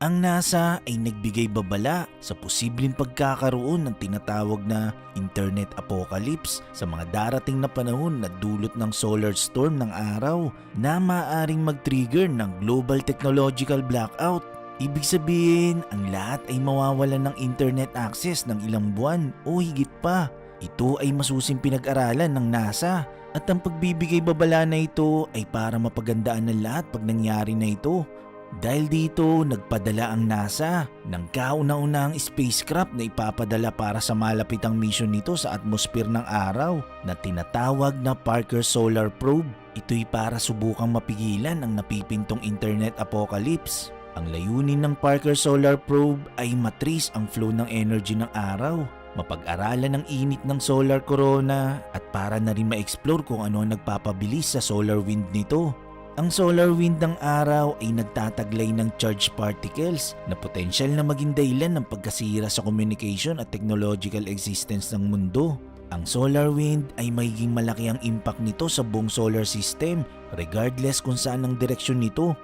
Ang NASA ay nagbigay babala sa posibleng pagkakaroon ng tinatawag na Internet Apocalypse sa mga darating na panahon na dulot ng solar storm ng araw na maaaring mag-trigger ng global technological blackout. Ibig sabihin, ang lahat ay mawawalan ng internet access ng ilang buwan o higit pa. Ito ay masusing pinag-aralan ng NASA at ang pagbibigay babala na ito ay para mapagandaan ng lahat pag nangyari na ito. Dahil dito, nagpadala ang NASA ng kauna-unahang spacecraft na ipapadala para sa malapitang mission nito sa atmosphere ng araw na tinatawag na Parker Solar Probe. Ito'y para subukang mapigilan ang napipintong internet apocalypse. Ang layunin ng Parker Solar Probe ay matris ang flow ng energy ng araw, mapag-aralan ang init ng solar corona at para na rin ma-explore kung ano ang nagpapabilis sa solar wind nito. Ang solar wind ng araw ay nagtataglay ng charged particles na potensyal na maging dahilan ng pagkasira sa communication at technological existence ng mundo. Ang solar wind ay magiging malaki ang impact nito sa buong solar system regardless kung saan ang direksyon nito.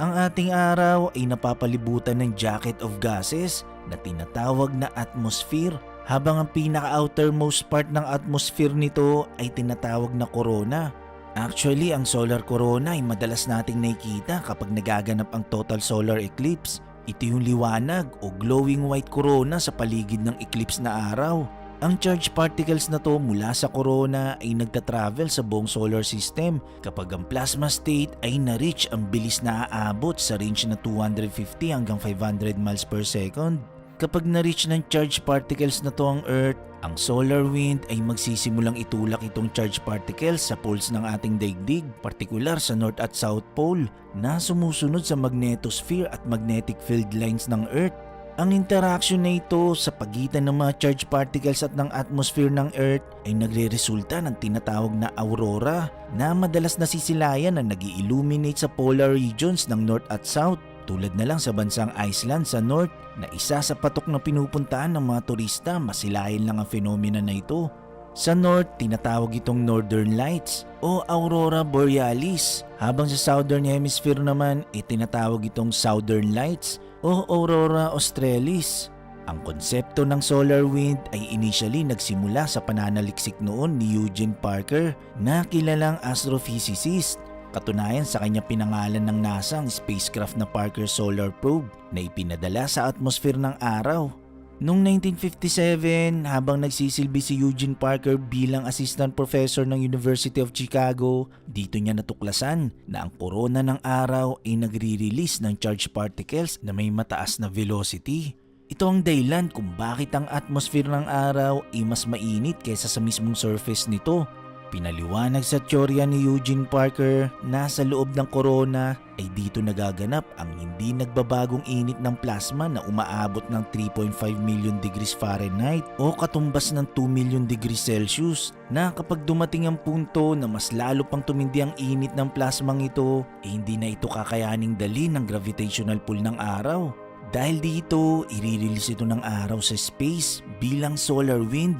Ang ating araw ay napapalibutan ng jacket of gases na tinatawag na atmosphere habang ang pinaka-outermost part ng atmosphere nito ay tinatawag na corona. Actually, ang solar corona ay madalas nating nakikita kapag nagaganap ang total solar eclipse. Ito yung liwanag o glowing white corona sa paligid ng eclipse na araw. Ang charged particles na to mula sa corona ay nagta-travel sa buong solar system kapag ang plasma state ay na-reach ang bilis na aabot sa range na 250 hanggang 500 miles per second. Kapag na-reach ng charged particles na to ang Earth, ang solar wind ay magsisimulang itulak itong charged particles sa poles ng ating daigdig, partikular sa North at South Pole, na sumusunod sa magnetosphere at magnetic field lines ng Earth. Ang interaction na ito sa pagitan ng mga charged particles at ng atmosphere ng Earth ay nagre-resulta ng tinatawag na aurora na madalas nasisilayan na nag illuminate sa polar regions ng North at South tulad na lang sa bansang Iceland sa North na isa sa patok na pinupuntahan ng mga turista masilayan lang ang fenomena na ito. Sa North, tinatawag itong Northern Lights o Aurora Borealis habang sa Southern Hemisphere naman ay tinatawag itong Southern Lights o Aurora Australis. Ang konsepto ng solar wind ay initially nagsimula sa pananaliksik noon ni Eugene Parker na kilalang astrophysicist Katunayan sa kanya pinangalan ng NASA ang spacecraft na Parker Solar Probe na ipinadala sa atmosphere ng araw. Noong 1957, habang nagsisilbi si Eugene Parker bilang assistant professor ng University of Chicago, dito niya natuklasan na ang korona ng araw ay nagre-release ng charged particles na may mataas na velocity. Ito ang dahilan kung bakit ang atmosphere ng araw ay mas mainit kaysa sa mismong surface nito Pinaliwanag sa teorya ni Eugene Parker na sa loob ng corona ay dito nagaganap ang hindi nagbabagong init ng plasma na umaabot ng 3.5 million degrees Fahrenheit o katumbas ng 2 million degrees Celsius na kapag dumating ang punto na mas lalo pang tumindi ang init ng plasmang ito eh hindi na ito kakayaning dali ng gravitational pull ng araw. Dahil dito, i-release ito ng araw sa space bilang solar wind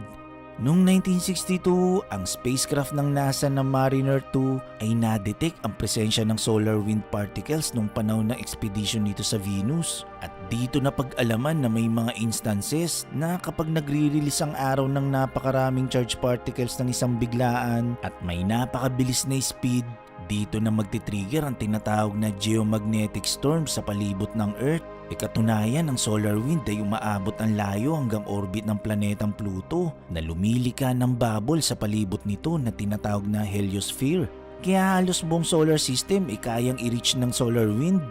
Noong 1962, ang spacecraft ng NASA na Mariner 2 ay na-detect ang presensya ng solar wind particles nung panahon ng expedition nito sa Venus. At dito na pag-alaman na may mga instances na kapag nagre-release ang araw ng napakaraming charged particles ng isang biglaan at may napakabilis na speed, dito na magti-trigger ang tinatawag na geomagnetic storm sa palibot ng Earth. E ang solar wind ay umaabot ang layo hanggang orbit ng planetang Pluto na lumilika ng bubble sa palibot nito na tinatawag na heliosphere. Kaya halos buong solar system ay kayang i-reach ng solar wind.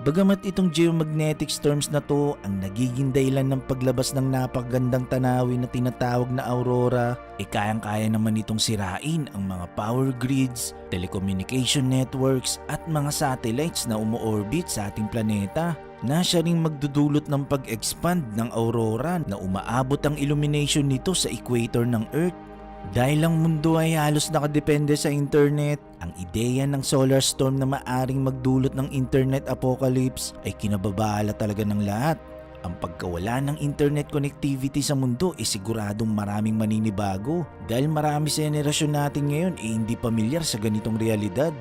Bagamat itong geomagnetic storms na to ang nagiging dahilan ng paglabas ng napakagandang tanawin na tinatawag na aurora, e kayang-kaya naman itong sirain ang mga power grids, telecommunication networks at mga satellites na umu-orbit sa ating planeta na siya ring magdudulot ng pag-expand ng aurora na umaabot ang illumination nito sa equator ng Earth. Dahil ang mundo ay halos nakadepende sa internet, ang ideya ng solar storm na maaring magdulot ng internet apocalypse ay kinababahala talaga ng lahat. Ang pagkawala ng internet connectivity sa mundo ay siguradong maraming maninibago dahil marami sa henerasyon natin ngayon ay hindi pamilyar sa ganitong realidad.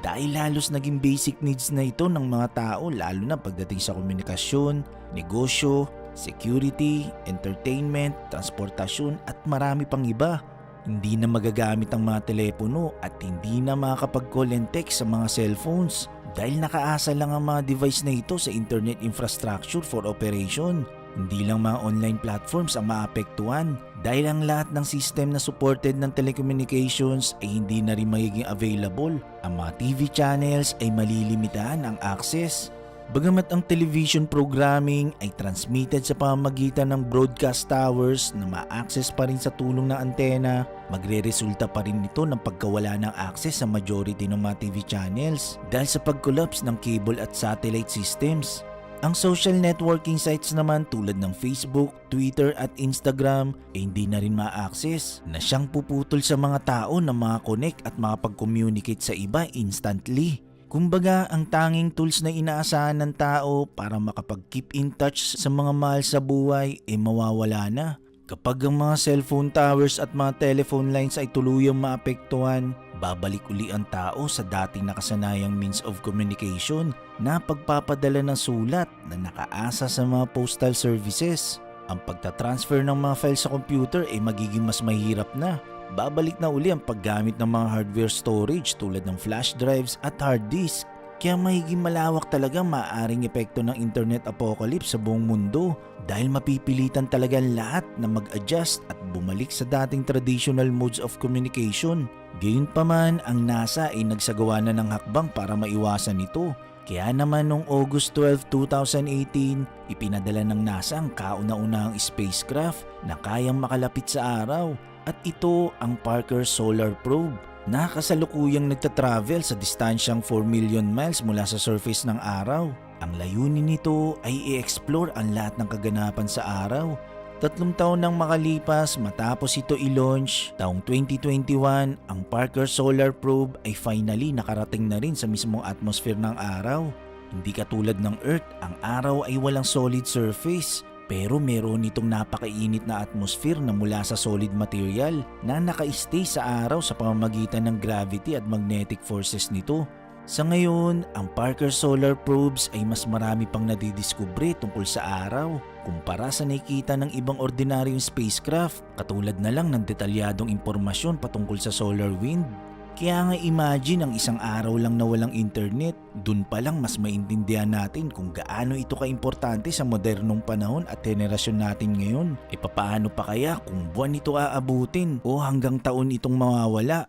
Dahil halos naging basic needs na ito ng mga tao lalo na pagdating sa komunikasyon, negosyo, security, entertainment, transportasyon at marami pang iba. Hindi na magagamit ang mga telepono at hindi na makakapag-call and text sa mga cellphones dahil nakaasa lang ang mga device na ito sa internet infrastructure for operation. Hindi lang mga online platforms ang maapektuhan dahil ang lahat ng system na supported ng telecommunications ay hindi na rin magiging available. Ang mga TV channels ay malilimitahan ang access. Bagamat ang television programming ay transmitted sa pamamagitan ng broadcast towers na ma-access pa rin sa tulong ng antena, magre-resulta pa rin ito ng pagkawala ng access sa majority ng mga TV channels dahil sa pag-collapse ng cable at satellite systems. Ang social networking sites naman tulad ng Facebook, Twitter at Instagram ay hindi na rin ma-access na siyang puputol sa mga tao na makakonect at makapag-communicate sa iba instantly. Kumbaga, ang tanging tools na inaasahan ng tao para makapag-keep in touch sa mga mahal sa buhay ay mawawala na. Kapag ang mga cellphone towers at mga telephone lines ay tuluyang maapektuhan, babalik uli ang tao sa dating nakasanayang means of communication na pagpapadala ng sulat na nakaasa sa mga postal services. Ang pagtatransfer ng mga files sa computer ay magiging mas mahirap na babalik na uli ang paggamit ng mga hardware storage tulad ng flash drives at hard disk. Kaya mahiging malawak talaga maaring epekto ng internet apocalypse sa buong mundo dahil mapipilitan talaga lahat na mag-adjust at bumalik sa dating traditional modes of communication. Gayunpaman, ang NASA ay nagsagawa na ng hakbang para maiwasan ito. Kaya naman noong August 12, 2018, ipinadala ng NASA ang kauna-unahang spacecraft na kayang makalapit sa araw at ito ang Parker Solar Probe na kasalukuyang nagtatravel sa distansyang 4 million miles mula sa surface ng araw. Ang layunin nito ay i-explore ang lahat ng kaganapan sa araw. Tatlong taon nang makalipas matapos ito i-launch, taong 2021, ang Parker Solar Probe ay finally nakarating na rin sa mismong atmosphere ng araw. Hindi katulad ng Earth, ang araw ay walang solid surface pero meron itong napakainit na atmosphere na mula sa solid material na naka-stay sa araw sa pamamagitan ng gravity at magnetic forces nito. Sa ngayon, ang Parker Solar Probes ay mas marami pang nadidiskubre tungkol sa araw kumpara sa nakikita ng ibang ordinaryong spacecraft katulad na lang ng detalyadong impormasyon patungkol sa solar wind. Kaya nga imagine ang isang araw lang na walang internet, dun pa lang mas maintindihan natin kung gaano ito kaimportante sa modernong panahon at henerasyon natin ngayon. E papaano pa kaya kung buwan ito aabutin o hanggang taon itong mawawala?